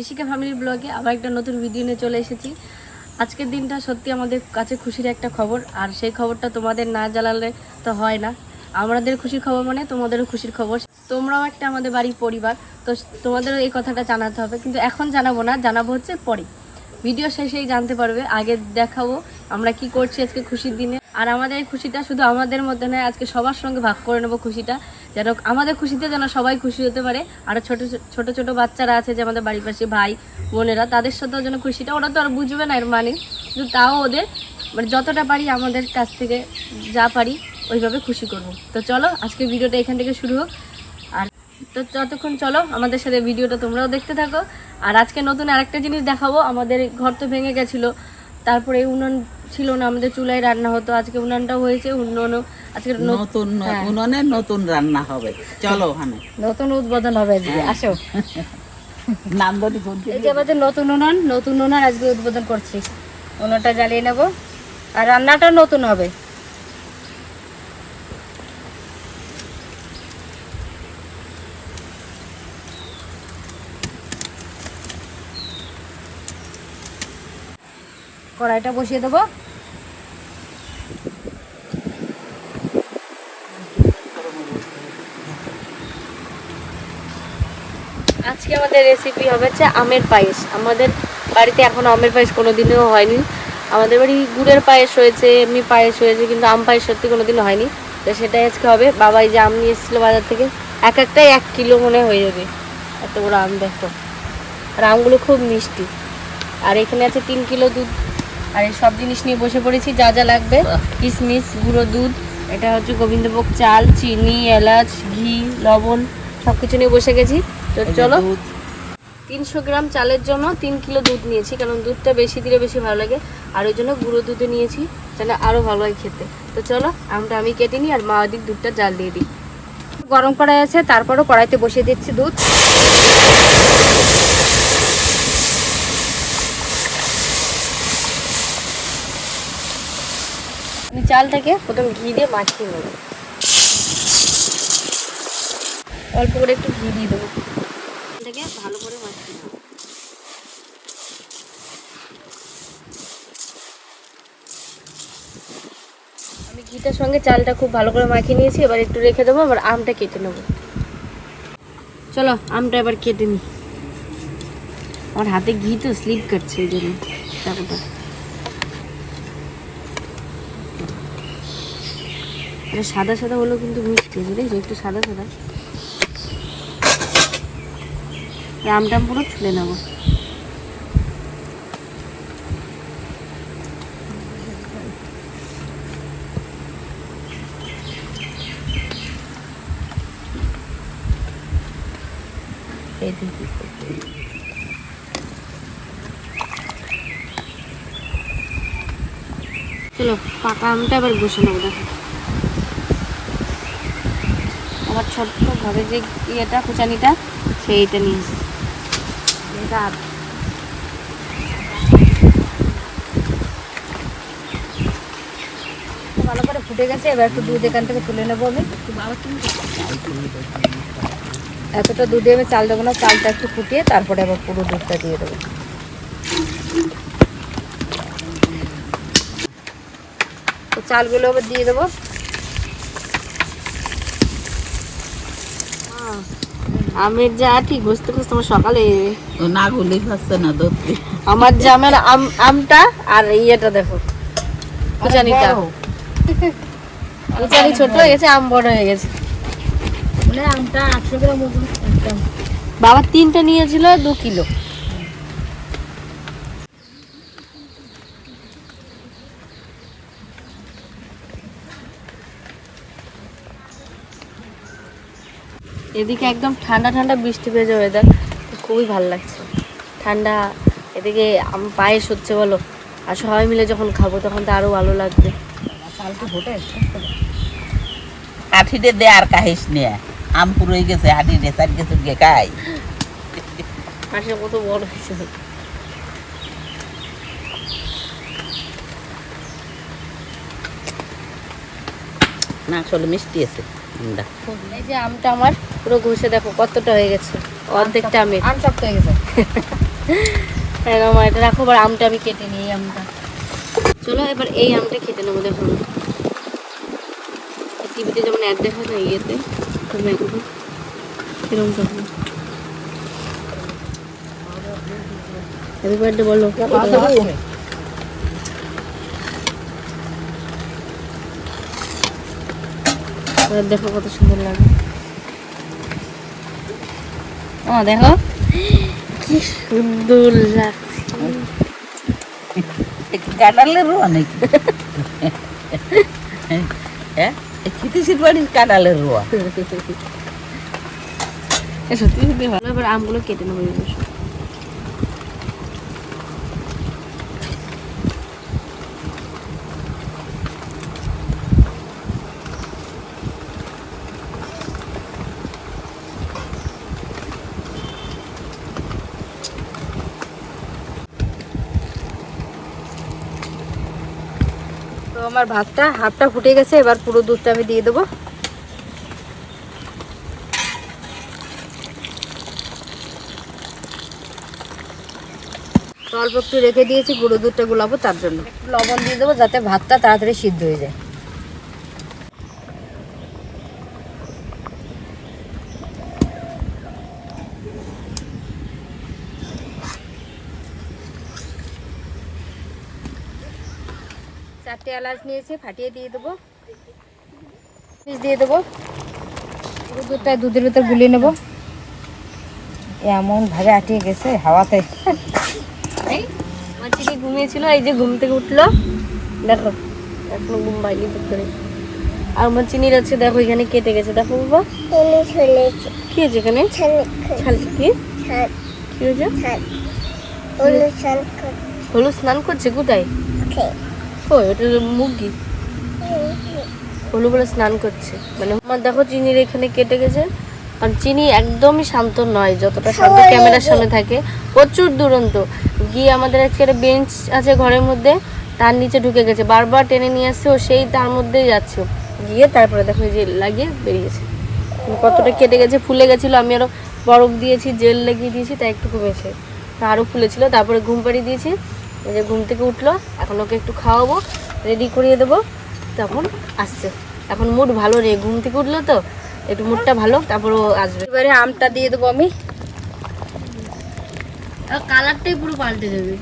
Rishika family ব্লগে আবার একটা নতুন ভিডিও নিয়ে চলে এসেছি। আজকের দিনটা সত্যি আমাদের কাছে খুশির একটা খবর, আর সেই খবরটা তোমাদের না জানালে তো হয় না। আমাদের খুশির খবর মানে তোমাদেরও খুশির খবর। তোমরাও একটা আমাদের বাড়ির পরিবার, তো তোমাদেরও এই কথাটা জানাতে হবে। কিন্তু এখন জানাব না, জানাব হচ্ছে পরে। ভিডিও শেষেই জানতে পারবে, আগে দেখাবো আমরা কি করছি আজকে খুশির দিনে। আর আমাদের এই খুশিটা শুধু আমাদের মধ্যে নয়, আজকে সবার সঙ্গে ভাগ করে নেব খুশিটা। যেন আমাদের খুশিতে যেন সবাই খুশি হতে পারে। আর ছোট ছোট ছোট বাচ্চারা আছে, যে আমাদের বাড়ির পাশে ভাই, বোনেরা, তাদের সাথেও যেন খুশিটা, ওরা তো আর বুঝবে না এর মানে। কিন্তু তাও ওদের মানে যতটা পারি আমাদের কাছ থেকে যা পারি, ওইভাবে খুশি করব। তো চলো আজকে ভিডিওটা এখান থেকে শুরু হোক। আর তো ততক্ষণ চলো, আমাদের সাথে ভিডিওটা তোমরাও দেখতে থাকো। আর আজকে নতুন আরেকটা জিনিস দেখাবো। আমাদের ঘর তো ভেঙে গেছিল। তারপরে উনুন ছিল না আমাদের চুলায় রান্না হতো। আজকে উনানটাও হয়েছে উন্নয়ন আজকে নতুন উনানে উনুনে নতুন রান্না হবে। চলো ওখানে নতুন উদ্বোধন হবে আজকে আসো। নাম ধরি এই যে আমাদের নতুন উনান নতুন উনান আজকে উদ্বোধন করছি। উনুনটা জ্বালিয়ে নেব। আর রান্নাটা নতুন হবে। কড়াইটা বসিয়ে দেবো। আজকে আমাদের রেসিপি হবে হচ্ছে আমের পায়েস। আমাদের বাড়িতে এখন আমের পায়েস কোনো কোনোদিনও হয়নি। আমাদের বাড়ি গুড়ের পায়েস হয়েছে, এমনি পায়েস হয়েছে, কিন্তু আম পায়েস সত্যি কোনোদিনও হয়নি। তো সেটাই আজকে হবে। বাবা এই যে আম নিয়ে এসেছিল বাজার থেকে, এক একটাই এক কিলো মনে হয়ে যাবে। এত বড় আম দেখো। আর আমগুলো খুব মিষ্টি। আর এখানে আছে তিন কিলো দুধ। আর এই সব জিনিস নিয়ে বসে পড়েছি যা যা লাগবে। কিশমিশ গুঁড়ো দুধ এটা হচ্ছে গোবিন্দভোগ চাল চিনি এলাচ ঘি লবণ সব কিছু নিয়ে বসে গেছি। তো চলো তিনশো গ্রাম চালের জন্য তিন কিলো দুধ নিয়েছি কারণ দুধটা বেশি দিলে বেশি ভালো লাগে। আর ওই জন্য গুঁড়ো দুধে নিয়েছি যেন আরও ভালো হয় খেতে। তো চলো আমটা আমি কেটে নিই আর মা ওদিক দুধটা জাল দিয়ে দিই। গরম কড়াই আছে তারপরও কড়াইতে বসিয়ে দিচ্ছি দুধ। চালটাকে প্রথম ঘি দিয়ে মাখিয়ে নেব। অল্প করে একটু ঘি দিয়ে দেবো। এটাকে ভালো করে মাখিয়ে নেব। আমি ঘিটার সঙ্গে চালটা খুব ভালো করে মাখিয়ে নিয়েছি, এবার একটু রেখে দেবো, আবার আমটা কেটে নেব। চলো, আমটা এবার কেটে নিই। আমার হাতে ঘি তো স্লিপ কাটছে এই জন্য এটা সাদা সাদা হলেও কিন্তু মিষ্টি, বুঝেছ? একটু সাদা সাদা। আমটা পুরো ছুলে নেব। চলো, পাকা আমটা আবার বসে নেব, দেখো আমার ছোট্ট ঘরে যে ইয়েটা, কুচানিটা, সেইটা নিয়ে এসছি। ভালো করে ফুটে গেছে, এবার একটু দুধ এখান থেকে তুলে নেব আমি। এতটা দুধে আমি চাল দেবো না, চালটা একটু ফুটিয়ে তারপরে আবার পুরো দুধটা দিয়ে দেবো। চালগুলো আবার দিয়ে দেবো। আমের যা ঠিক বুঝতে বুঝতে আমার সকালে না গুলি খাচ্ছে না দুধ আমার জামের আম আমটা আর ইয়েটা দেখো। কুচানিটা কুচানি ছোট হয়ে গেছে আম বড় হয়ে গেছে। আমটা আটশো গ্রাম বাবা তিনটা নিয়েছিল দু কিলো। এদিকে একদম ঠান্ডা ঠান্ডা বৃষ্টি ভেজে ওয়েদার খুবই ভালো লাগছে। ঠান্ডা এদিকে আম পায়েস হচ্ছে বলো। আর সবাই মিলে যখন খাব তখন তো আরও ভালো লাগবে। আঠিতে দে আর কাহিস নিয়ে আম পুরোই গেছে আঠি চার গেছে গে খাই। হাঁসের কত বড় হয়েছে। না আসলে মিষ্টি আছে। এই যে আমটা আমার। পুরো ঘষে দেখো কতটা হয়ে গেছে। অর্ধেকটা আম। শক্ত হয়ে গেছে। এটা রাখো এবার আমটা আমি কেটে নিই এই আমটা। চলো এবার এই আমটা খেতে নেব দেখো। টিভিতে যেমন অ্যাড দেখা যায় ইয়েতে টমেটো এরকম তখন হ্যাপি বার্থডে বলো। এবার দেখো কত সুন্দর লাগে। ও দেখো। কি সুন্দর লাগছে। কাঁঠালের রোয়া নাকি? হ্যাঁ? খিতিশির বাড়ির কাঁঠালের রোয়া। সত্যি সত্যি ভালো এবার আমগুলো কেটে নেব আমার ভাতটা হাফটা ফুটে গেছে, এবার পুরো দুধটা আমি দিয়ে দেবো। অল্প একটু রেখে দিয়েছি, গুঁড়ো দুধটা গুলাবো তার জন্য। লবণ দিয়ে দেবো যাতে ভাতটা তাড়াতাড়ি সিদ্ধ হয়ে যায়। চারটে এলাচ নিয়েছি ফাটিয়ে দিয়ে দেবো। পিস দিয়ে দেবো। দুধটা দুধের ভিতর গুলিয়ে নেব। এমন ভাবে আটিয়ে গেছে হাওয়াতে। এই আমার চিনি ঘুমিয়েছিল এই যে ঘুম থেকে উঠল। দেখো এখনও ঘুম পাইনি করে। আর আমার চিনির আছে দেখো এখানে কেটে গেছে। দেখো বাবা। কি হয়েছে এখানে? কি? কি হয়েছে? হলুদ স্নান করছে। কোথায়? ও এটা মুরগি। হলু বলে স্নান করছে। মানে আমার দেখো চিনির এখানে কেটে গেছে। আর চিনি একদমই শান্ত নয় যতটা শান্ত ক্যামেরার সামনে থাকে। প্রচুর দুরন্ত। গিয়ে আমাদের আজকে একটা বেঞ্চ আছে ঘরের মধ্যে তার নিচে ঢুকে গেছে। বারবার টেনে নিয়ে আসছে ও সেই তার মধ্যেই যাচ্ছে। গিয়ে তারপরে দেখো যে লাগিয়ে বেরিয়েছে। কতটা কেটে গেছে ফুলে গেছিল। আমি আরও বরফ দিয়েছি জেল লাগিয়ে দিয়েছি তাই একটু কমেছে। তা আরও ফুলেছিল তারপরে ঘুম পাড়িয়ে দিয়েছি। এই যে ঘুম থেকে উঠল এখন ওকে একটু খাওয়াবো রেডি করিয়ে দেবো। তখন আসছে। এখন মুড ভালো রে ঘুম থেকে উঠল তো একটু মুডটা ভালো তারপর ও আসবে। এবারে আমটা দিয়ে দেবো আমি। কালারটাই পুরো পাল্টে যাবে।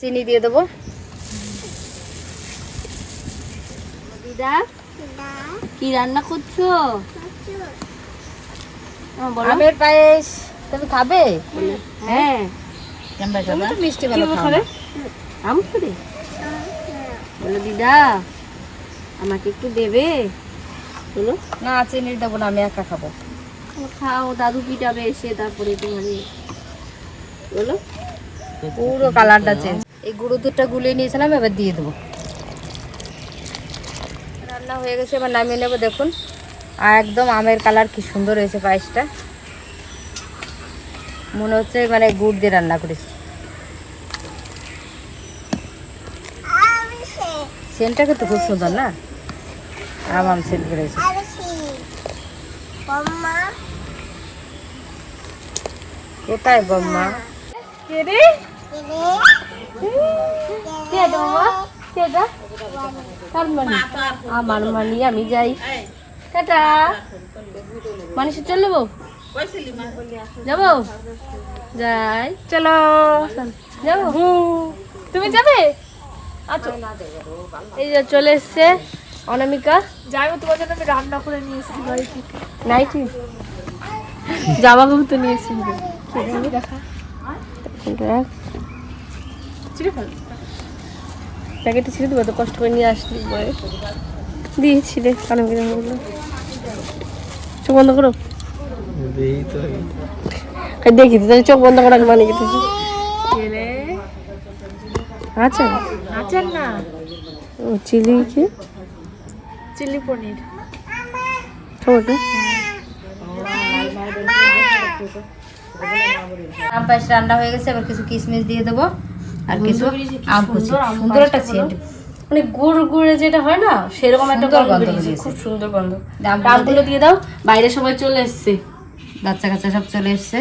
চিনি দিয়ে দেবো। দিদা। কি রান্না করছ? আমের পায়েস তুমি খাবে? হ্যাঁ। তুমি তো মিষ্টি ভালো খাবে আম খাবে? বলো দিদা আমাকে একটু দেবে? বলো। না চিনি দেবো না আমি একা খাব। খাও দাদু পিটাবে এসে তারপরে তোমার। বলো। পুরো কালারটা চেঞ্জ এই গুঁড়ো দুধটা গুলিয়ে নিয়েছিলাম এবার দিয়ে দেবো। রান্না হয়ে গেছে এবার নামিয়ে নেব দেখুন। আর একদম আমের কালার কি সুন্দর হয়েছে পায়েসটা। মনে হচ্ছে মানে গুড় দিয়ে রান্না করেছি। সেন্টটা কিন্তু খুব সুন্দর না? আম আম সেন্ট করেছে কোথায় বম্মা? কে রে? আমার মানি আমি যাই। টাটা। মানুষ চলে যাব যাব? যাই চলো। যাব? তুমি যাবে? আচ্ছা। এই যে চলে এসছে অনামিকা। যাইবো তোমার জন্য আমি রান্না করে নিয়ে এসেছি থেকে। নাইটি? জামা কাপড় তো নিয়ে এসেছি। দেখা। ফেল। প্যাকেটে ছিঁড়ে দেবো তো কষ্ট করে নিয়ে আসলি পরে দিয়েছি রে কানে বলল চোখ বন্ধ করো। দেখি তো চোখ বন্ধ করার মানে কি আচ্ছা আচার? না। ও চিলি কি? চিলি পনির। টমেটো আম পায়েস রান্না হয়ে গেছে এবার কিছু কিশমিশ দিয়ে দেবো আর কিছু আম কুচি। সুন্দর একটা সেন্ট। মানে গুড় গুড়ে যেটা হয় না সেরকম একটা গন্ধ বেরিয়েছে। খুব সুন্দর গন্ধ। ডাবগুলো দিয়ে দাও বাইরে সবাই চলে এসছে। বাচ্চা কাচ্চা সব চলে এসছে।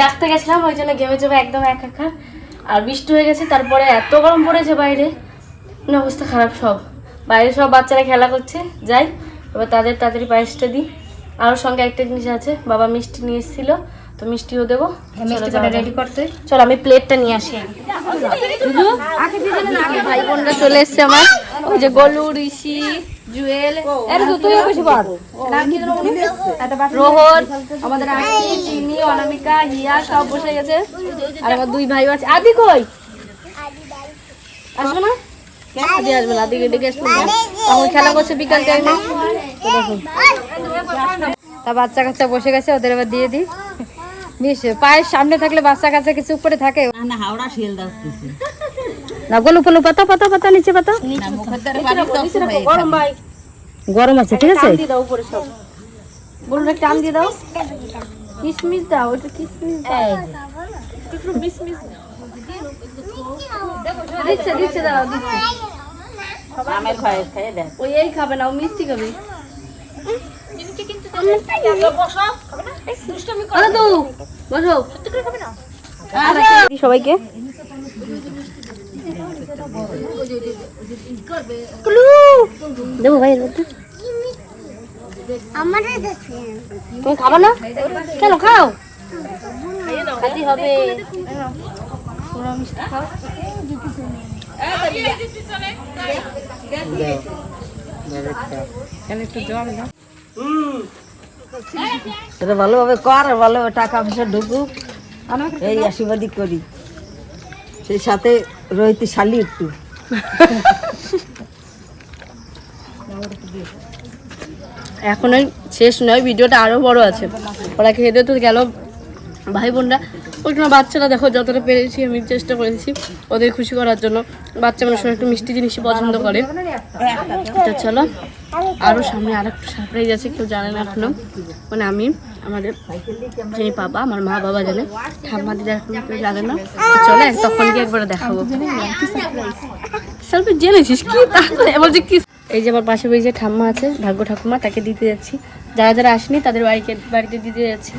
ডাকতে গেছিলাম ওই জন্য ঘেমে যাবে একদম একাকার। আর বৃষ্টি হয়ে গেছে তারপরে এত গরম পড়েছে বাইরে। মানে অবস্থা খারাপ সব। বাইরে সব বাচ্চারা খেলা করছে যাই। এবার তাদের তাড়াতাড়ি পায়েসটা দিই। আরও সঙ্গে একটা জিনিস আছে বাবা মিষ্টি নিয়ে এসেছিল। তো মিষ্টিও দেবো। রেডি করতে? চলো আমি প্লেটটা নিয়ে আসি। ভাই বোনরা চলে এসছে আমার। ওই যে গলু ঋষি জুয়েল। তুই বসে পার রোহন আমাদের চিনি অনামিকা হিয়া সব বসে গেছে। আর আমার দুই ভাই আছে। আদি কই? আসবে না? আদি আসবে না? আদিকে ডেকে আসবে না? তখন খেলা করছে বিকাল টাইমে তা বাচ্চা কাচ্চা বসে গেছে ওদের এবার দিয়ে দিই। বেশ পায়ের সামনে থাকলে বাচ্চা কাচ্চা কিছু উপরে থাকে। না হাওড়া শিল দাসতেছে না গলু ফলু পাতা পাতা পাতা নিচে পাতা। গরম ভাই। গরম আছে ঠিক আছে? দাও বলুন একটা টান দিয়ে দাও। কিসমিস দাও ওটা কিসমিস দাও। দিচ্ছে দিচ্ছে দাও দিচ্ছে। আমের ওই এই খাবে না ও মিষ্টি খাবে। সবাইকে দেবো ভাই তুমি খাবা না কেন খাও খাতি হবে পুরো মিষ্টি খাও সেটা ভালোভাবে কর, ভালোভাবে টাকা পয়সা ঢুকুক। এই আশীর্বাদই করি। সেই সাথে রহিতে শালি একটু। এখনই শেষ নয়, ভিডিওটা আরও বড় আছে। ওরা দিয়ে তো গেল? ভাই বোনরা ওইখানে বাচ্চারা দেখো, যতটা পেরেছি আমি চেষ্টা করেছি ওদের খুশি করার জন্য। বাচ্চা মানুষ একটু মিষ্টি জিনিসই পছন্দ করে। তো চলো। আরও সামনে আর একটা সারপ্রাইজ আছে, কেউ জানে না এখনও। মানে আমি, আমাদের যিনি বাবা, আমার মা বাবা জানে। ঠাম্মা দিদা এখন কেউ জানে না। চলে তখন কি একবার দেখাবো। সালফি জেনেছিস? কি তাহলে? এবার যে কি এই যে আমার পাশে যে ঠাম্মা আছে, ভাগ্য ঠাকুমা, তাকে দিতে যাচ্ছি। যারা যারা আসেনি, তাদের বাড়িকে বাড়িতে দিতে যাচ্ছি।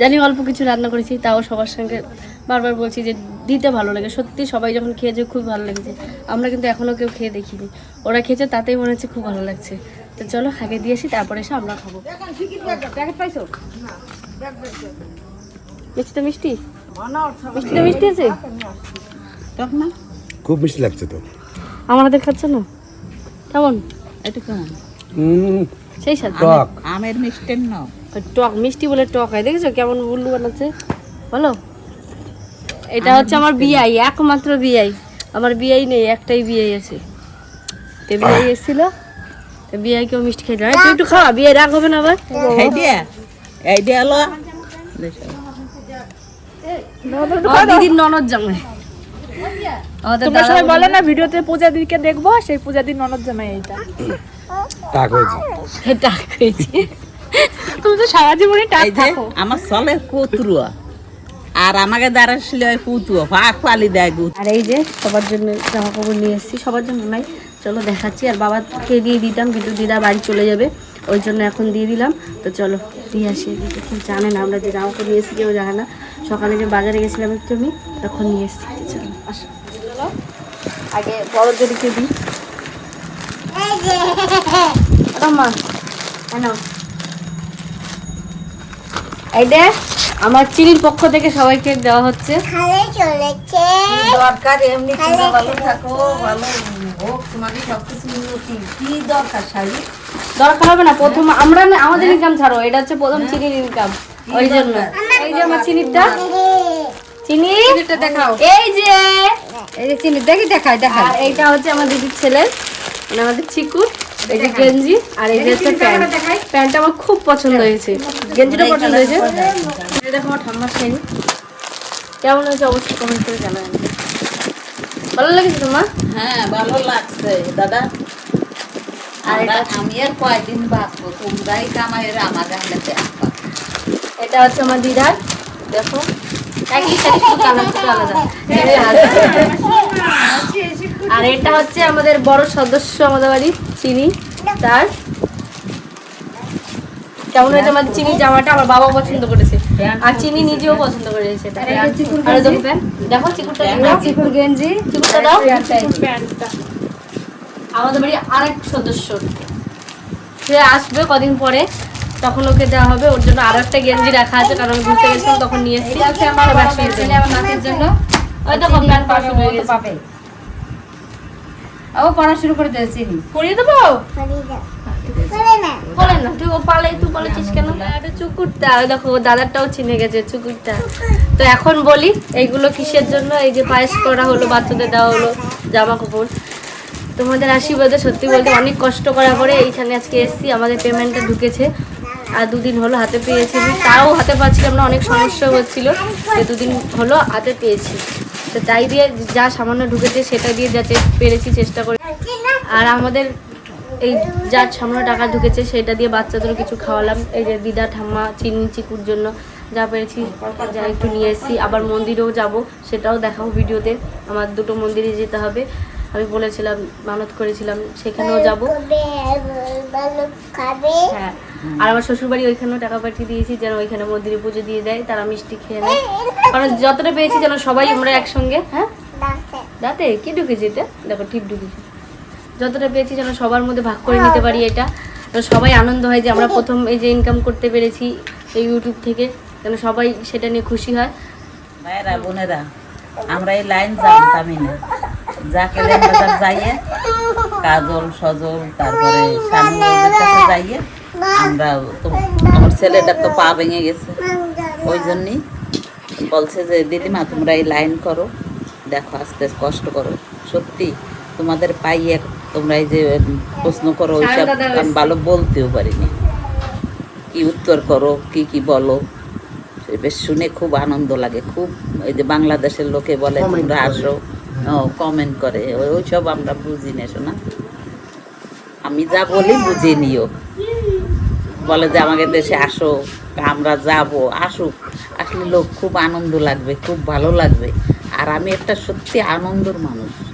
জানি অল্প কিছু রান্না করেছি, তাও সবার সঙ্গে বারবার বলছি যে দিতে ভালো লাগে। সত্যি সবাই যখন খেয়েছে খুব ভালো লেগেছে। আমরা কিন্তু এখনও কেউ খেয়ে দেখিনি। ওরা খেয়েছে তাতেই মনে হচ্ছে খুব ভালো লাগছে। তো চলো আগে দিয়ে আসি তারপরে এসে আমরা খাব। মিষ্টিটা মিষ্টি? মিষ্টিটা মিষ্টি আছে? খুব মিষ্টি লাগছে তো। আমাদের খাচ্ছে না? কেমন? এটা কেমন? সেই সাথে টক। আমের মিষ্টের ন। টক মিষ্টি বলে টক হয়। দেখেছ কেমন উল্লু বানাচ্ছে? বলো। এটা হচ্ছে আমার বিয়াই একমাত্র বিয়াই আমার বিয়াই নেই একটাই বিয়াই আছে। তো বিয়াই এসেছিল। তো বিয়াইকেও মিষ্টি খাই না তুই একটু খাওয়া বিয়াই রাগ হবে না আবার। এই দিয়ে হলো আমার দিদির ননদ জামাই। তোমরা সবাই বলো না ভিডিওতে পূজা দিদিকে দেখব সেই পূজা দিন ননদ জামাই এইটা। টাক হয়েছে টাক হয়েছে তুমি তো সারা জীবনে টাক যে আমার চলে পুতুয়া আর আমাকে দ্বারা ছিল ওই পুতুয়া ফাঁক পালি দেয় আর এই যে সবার জন্য জামা কাপড় নিয়ে এসেছি, সবার জন্য নাই। চলো দেখাচ্ছি, আর বাবাকে দিয়ে দিতাম, কিন্তু দিদা বাড়ি চলে যাবে, ওই জন্য এখন দিয়ে দিলাম। তো চলো, দিয়ে আসি এদিকে। কেউ জানে না আমরা যে জামা কাপড় নিয়ে এসেছি, কেউ জানে না। সকালে যে বাজারে গেছিলাম একটু আমি, তখন নিয়ে এসেছি। চলো, আসো। আগে বড় যদি জড়িকে দিই মা, কেন? এই দে আমার চিনির পক্ষ থেকে সবাইকে দেওয়া হচ্ছে। দরকার? এমনি তোমরা ভালো থাকো ভালো হোক তোমাদের সবকিছু উন্নতি কি দরকার হবে না প্রথম আমরা না আমাদের ইনকাম ছাড়ো এটা হচ্ছে প্রথম চিনির ইনকাম ওই জন্য। এই যে আমার চিনিটা চিনি? দেখাও। এই যে। এই যে চিনি দেখি দেখাই দেখাই। এইটা হচ্ছে আমার দিদির ছেলে মানে আমাদের চিকু এই যে গেঞ্জি আর এই যে হচ্ছে প্যান্ট। প্যান্টটা আমার খুব পছন্দ হয়েছে। গেঞ্জিটা পছন্দ হয়েছে। দেখো আমার ঠাম্মার শাড়ি কেমন হয়েছে অবশ্যই কমেন্ট করে জানাবেন। ভালো লেগেছে তোমার? হ্যাঁ ভালো লাগছে দাদা। আর আমি আর কয়দিন বাঁচবো? তোমরাই কামাইয়ের আমাকে হলে দেখবা এটা হচ্ছে আমার দিদার। দেখো। একই শাড়ি শুধু আলাদা। এই যে হাসছে। আর এটা হচ্ছে আমাদের বড় সদস্য আমাদের বাড়ি চিনি। তার কেমন হয়েছে? আমাদের চিনি জামাটা আমার বাবা পছন্দ করেছে। আর চিনি নিজেও পছন্দ করেছে। আর দেখো দেখো চিকুরটা দাও চিকুর গেঞ্জি। চিকুরটা দাও। আমাদের বাড়ি আরেক সদস্য। সে আসবে কদিন পরে। তখন ওকে দেওয়া হবে। ওর জন্য আরও একটা গেঞ্জি রাখা আছে কারণ ঘুরতে গেছিলাম তখন নিয়ে এসেছি। আমার নাতির জন্য। ওই হয়ে পাবে ও পড়া শুরু করে দিয়েছে চিনি। পরিয়ে দেবো? না, তুই ও পালে, তুই বলেছিস কেন? চুকুরটা দেখো দাদারটাও চিনে গেছে, চুকুরটা। তো এখন বলি, এইগুলো জন্য? এই যে পায়েস করা হলো, বাচ্চাদের দেওয়া হলো জামা কাপড় তোমাদের আশীর্বাদে, সত্যি বলতে অনেক কষ্ট করার পরে এইখানে আজকে এসেছি, আমাদের পেমেন্টটা ঢুকেছে। আর দুদিন হলো হাতে পেয়েছি তাও হাতে পাচ্ছিলাম না অনেক সমস্যা হচ্ছিল, যে দুদিন হলো হাতে পেয়েছি। তো তাই দিয়ে যা সামান্য ঢুকেছে, সেটা দিয়ে যাতে পেরেছি, চেষ্টা করে। আর আমাদের এই যার সামান্য টাকা ঢুকেছে সেটা দিয়ে বাচ্চাদেরও কিছু খাওয়ালাম। এই যে দিদা, ঠাম্মা, চিনি, চিকুর জন্য যা পেরেছি, যা একটু নিয়ে এসেছি। আবার মন্দিরেও যাব, সেটাও দেখাবো ভিডিওতে। আমার দুটো মন্দিরে যেতে হবে। আমি বলেছিলাম, মানত করেছিলাম, সেখানেও যাব। হ্যাঁ আর আমার শ্বশুরবাড়ি ওইখানেও টাকা পাঠিয়ে দিয়েছি, যেন ওইখানে মন্দিরে পুজো দিয়ে দেয়, তারা মিষ্টি খেয়ে নেয়। কারণ যতটা পেয়েছি যেন সবাই আমরা একসঙ্গে হ্যাঁ? দাঁতে। কি ঢুকেছে এটা? দেখো ঠিক ঢুকেছে। যতটা পেয়েছি যেন সবার মধ্যে ভাগ করে নিতে পারি এটা। সবাই আনন্দ হয় যে আমরা প্রথম এই যে ইনকাম করতে পেরেছি এই ইউটিউব থেকে, যেন সবাই সেটা নিয়ে খুশি হয়। ভাইয়েরা, বোনেরা, আমরা এই লাইন জানতামই না। যা যাকে বাজার যাইয়ে, কাজল, সজল, তারপরে কাছে যাইয়ে, আমরা তো আমার ছেলেটার তো পা ভেঙে গেছে। ওই জন্যই বলছে যে, দিদিমা, তোমরা এই লাইন করো, দেখো আস্তে কষ্ট করো। সত্যি তোমাদের পাইয়ে তোমরা এই যে প্রশ্ন করো ওইসব আমি ভালো বলতেও পারিনি। কি উত্তর করো কি কি বলো? বেশ শুনে খুব আনন্দ লাগে। খুব এই যে বাংলাদেশের লোকে বলে তোমরা আসো। কমেন্ট করে। ওই- ওইসব আমরা বুঝি না শোনা। আমি যা বলি বুঝে নিও। বলে যে আমাদের দেশে আসো আমরা যাব। আসুক। আসলে লোক খুব আনন্দ লাগবে খুব ভালো লাগবে। আর আমি একটা সত্যি আনন্দর মানুষ।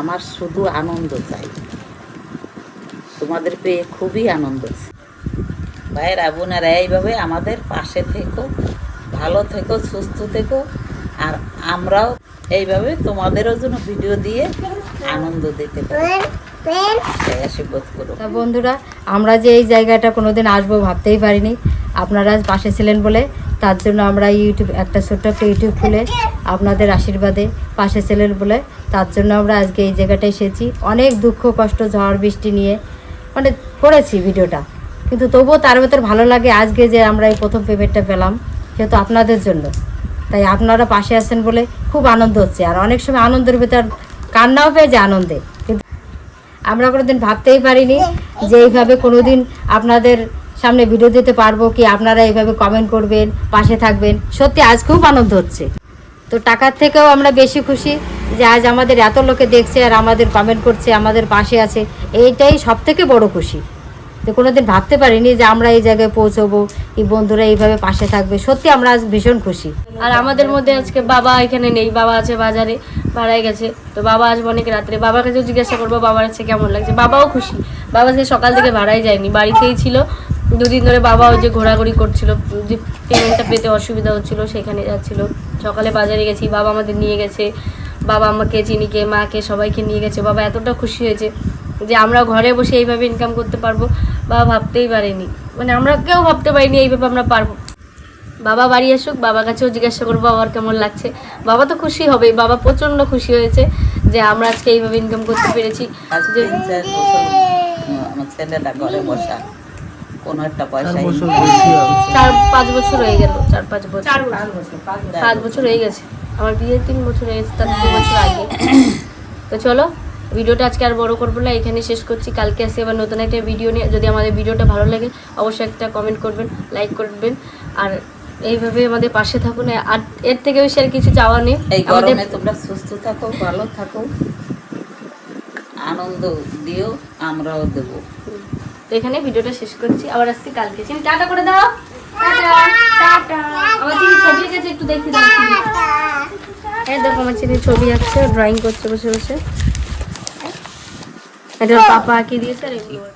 আমার শুধু আনন্দ চাই। তোমাদের পেয়ে খুবই আনন্দ হচ্ছে। ভাইয়েরা বোনেরা এইভাবে আমাদের পাশে থেকো ভালো থেকো সুস্থ থেকো আর আমরাও এইভাবে তোমাদেরও জন্য ভিডিও দিয়ে আনন্দ দিতে পারি। তা বন্ধুরা আমরা যে এই জায়গাটা কোনোদিন আসব ভাবতেই পারিনি। আপনারা পাশে ছিলেন বলে তার জন্য আমরা ইউটিউব, একটা ছোট্ট একটা ইউটিউব খুলে আপনাদের আশীর্বাদে পাশে ছেলের বলে তার জন্য আমরা আজকে এই জায়গাটায় এসেছি। অনেক দুঃখ, কষ্ট, ঝড়, বৃষ্টি নিয়ে মানে করেছি ভিডিওটা। কিন্তু তবুও তার ভেতর ভালো লাগে আজকে যে আমরা এই প্রথম পেমেন্টটা পেলাম, সেহেতু আপনাদের জন্য। তাই আপনারা পাশে আছেন বলে খুব আনন্দ হচ্ছে। আর অনেক সময় আনন্দের ভেতর কান্নাও পেয়েছে আনন্দে। কিন্তু আমরা কোনোদিন ভাবতেই পারিনি যে এইভাবে কোনোদিন আপনাদের সামনে ভিডিও দিতে পারব কি আপনারা এইভাবে কমেন্ট করবেন, পাশে থাকবেন। সত্যি আজ খুব আনন্দ হচ্ছে। তো টাকার থেকেও আমরা বেশি খুশি যে আজ আমাদের এত লোকে দেখছে আর আমাদের কমেন্ট করছে, আমাদের পাশে আছে। এইটাই সব থেকে বড় খুশি। তো কোনোদিন ভাবতে পারিনি যে আমরা এই জায়গায় পৌঁছবো, এই বন্ধুরা এইভাবে পাশে থাকবে। সত্যি আমরা আজ ভীষণ খুশি। আর আমাদের মধ্যে আজকে বাবা এখানে নেই, বাবা আছে বাজারে ভাড়ায় গেছে। তো বাবা আসবে অনেক রাত্রে। বাবার কাছেও জিজ্ঞাসা করব, বাবার কাছে কেমন লাগছে? বাবাও খুশি। বাবা সে সকাল থেকে ভাড়ায় যায়নি, বাড়িতেই ছিল। দুদিন ধরে বাবা ওই যে ঘোরাঘুরি করছিল যে পেমেন্টটা পেতে অসুবিধা হচ্ছিল সেখানে যাচ্ছিল। সকালে বাজারে গেছি বাবা আমাদের নিয়ে গেছে। বাবা আমাকে চিনিকে মাকে সবাইকে নিয়ে গেছে। বাবা এতটা খুশি হয়েছে যে আমরা ঘরে বসে এইভাবে ইনকাম করতে পারব। বাবা ভাবতেই পারেনি। মানে আমরা কেউ ভাবতে পারিনি এইভাবে আমরা পারব। বাবা বাড়ি আসুক বাবার কাছেও জিজ্ঞাসা করব বাবার কেমন লাগছে। বাবা তো খুশি হবে বাবা প্রচণ্ড খুশি হয়েছে যে আমরা আজকে এইভাবে ইনকাম করতে পেরেছি। যে আমার ছেলেটা ঘরে বসা। কোনো একটা পয়সা চার পাঁচ বছর হয়ে গেল চার পাঁচ বছর। পাঁচ বছর হয়ে গেছে। আমার বিয়ে তিন বছর হয়ে গেছে তার দু বছর আগে। তো চলো ভিডিওটা আজকে আর বড় করব না এখানে শেষ করছি। কালকে আসি আবার নতুন একটা ভিডিও নিয়ে। যদি আমাদের ভিডিওটা ভালো লাগে অবশ্যই একটা কমেন্ট করবেন লাইক করবেন। আর এইভাবে আমাদের পাশে থাকুন। আর এর থেকে বেশি আর কিছু চাওয়া নেই। আমাদের তোমরা সুস্থ থাকো ভালো থাকো। আনন্দ দিও আমরাও দেবো। তো এখানে ভিডিওটা শেষ করছি আবার আসছি কালকে। চিনি টাটা করে দাও। Tata tata. আমার চিনি ছবি গেছে একটু দেখি এই দেখো আমার ছেলে ছবি আঁকছে ড্রয়িং করছে বসে বসে। এটা পাপা আঁকিয়ে দিয়েছে আর এগুলো ওর।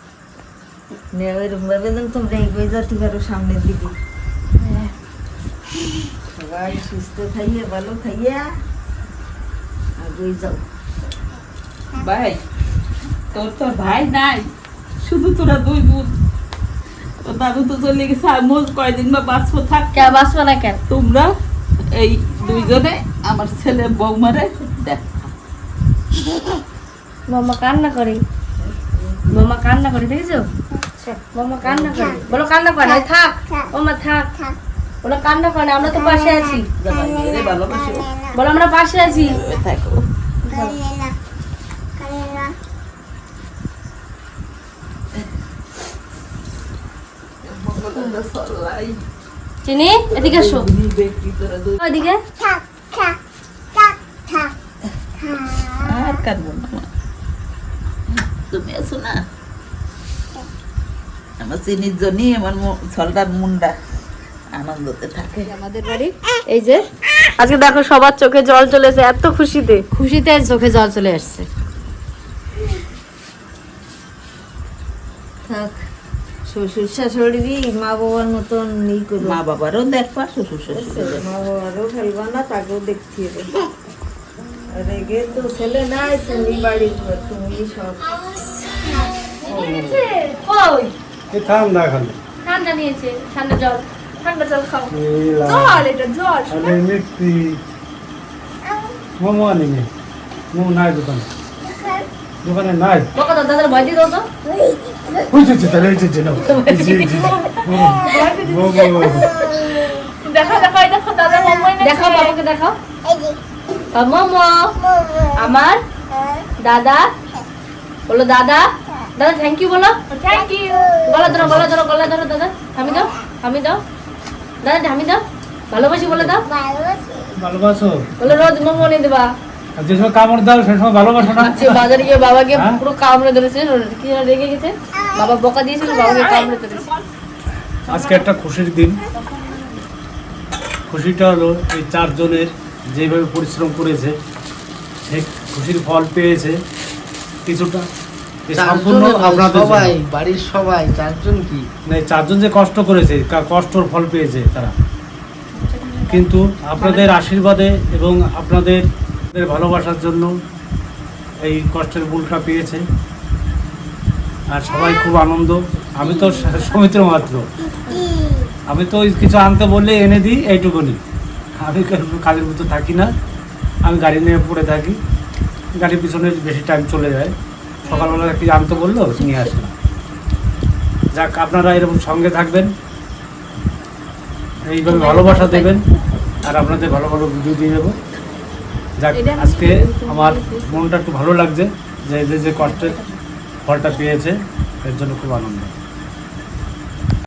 এরকম তোমরা এগিয়ে যেতে পারো সামনের দিকে। সবাই সুস্থ খাইয়ে ভালো খাইয়া যাও। ভাই তোর তো ভাই নাই। শুধু তোরা দুই বোন। দাদু তো চলে গেছে আর মোজ কয়দিন বা বাঁচবো থাক। কে বাঁচবো না কেন? তোমরা এই দুইজনে আমার ছেলে বৌমারে দেখ। মামা কান্না করে। মামা কান্না করে দেখেছ? মামা কান্না করে। বলো কান্না করে না থাক। মামা থাক। বলো কান্না করে না আমরা তো পাশে আছি। বলো আমরা পাশে আছি। থাকো। চিনি এদিকে এসো দুই এদিকে। আর কাঁদবো না তুমি আছো না? আমার চিনির জন্যই আমার ছলটার মুন্ডা আনন্দতে থাকে। আমাদের বাড়ি। এই যে আজকে দেখো সবার চোখে জল চলেছে এত খুশিতে। খুশিতে চোখে জল চলে আসছে। থাক। শ্বশুর শাশুড়ি মা বাবার মতন ই করব মা বাবারও দেখবা শ্বশুর শ্বশুর মা বাবারও ফেলবা না তাকেও দেখতে হবে। রেগে তো ছেলে নাই তুমি বাড়ি তুমি সব। ঠান্ডা খালি ঠান্ডা নিয়েছে ঠান্ডা জল ঠান্ডা জল খাও। জল এটা জল মিষ্টি। মোমো আনিনি। মোমো নাই দোকানে। দোকানে নাই। বকা দাদার ভয় দিয়ে দাও তো। তাহলে এই যে নাও। জি জি মোমো দেখো দেখো এই দেখো দাদা মোমো এনেছে। দেখাও বাবাকে দেখাও। মোমো। আমার দাদা। বলো দাদা। দাদা থ্যাংক ইউ বলো। থ্যাংক ইউ গলা ধরো গলা ধরো গলা ধরো দাদা। থামি দাও থামি দাও। দাদা থামি দাও। ভালোবাসি বলে দাও। ভালোবাসো। বলো রোজ মোমো নিয়ে দেবা। যে সময় কামড় দাও সে সময় ভালোবাসো না। আজকে বাজারে গিয়ে বাবাকে হ্যাঁ? পুরো কামড়ে ধরেছে কি যেন রেগে গেছে। বাবা বকা দিয়েছিল বাবাকে কামড়ে ধরেছে। আজকে একটা খুশির দিন। খুশিটা হলো এই চারজনের যেভাবে পরিশ্রম করেছে সেই খুশির ফল পেয়েছে কিছুটা। সম্পূর্ণ আপনাদের সবাই বাড়ির সবাই চারজন কি? না, এই চারজন যে কষ্ট করেছে কষ্টর ফল পেয়েছে তারা। কিন্তু আপনাদের আশীর্বাদে এবং আপনাদের ভালোবাসার জন্য এই কষ্টের মূলটা পেয়েছে। আর সবাই খুব আনন্দ। আমি তো সমিত্র মাত্র। আমি তো কিছু আনতে বললে এনে দিই, এইটুকুনি। আমি কাজের ভিতর থাকি না। আমি গাড়ি নিয়ে পড়ে থাকি। গাড়ির পিছনে বেশি টাইম চলে যায়। সকালবেলা কি আনতে বলল, নিয়ে আসলাম যাক, আপনারা এরকম সঙ্গে থাকবেন। এইভাবে ভালোবাসা দেবেন। আর আপনাদের ভালো ভালো ভিডিও দিয়ে দেবো। যাক আজকে আমার মনটা একটু ভালো লাগছে যে যে যে কষ্টের ফলটা পেয়েছে এর জন্য খুব আনন্দ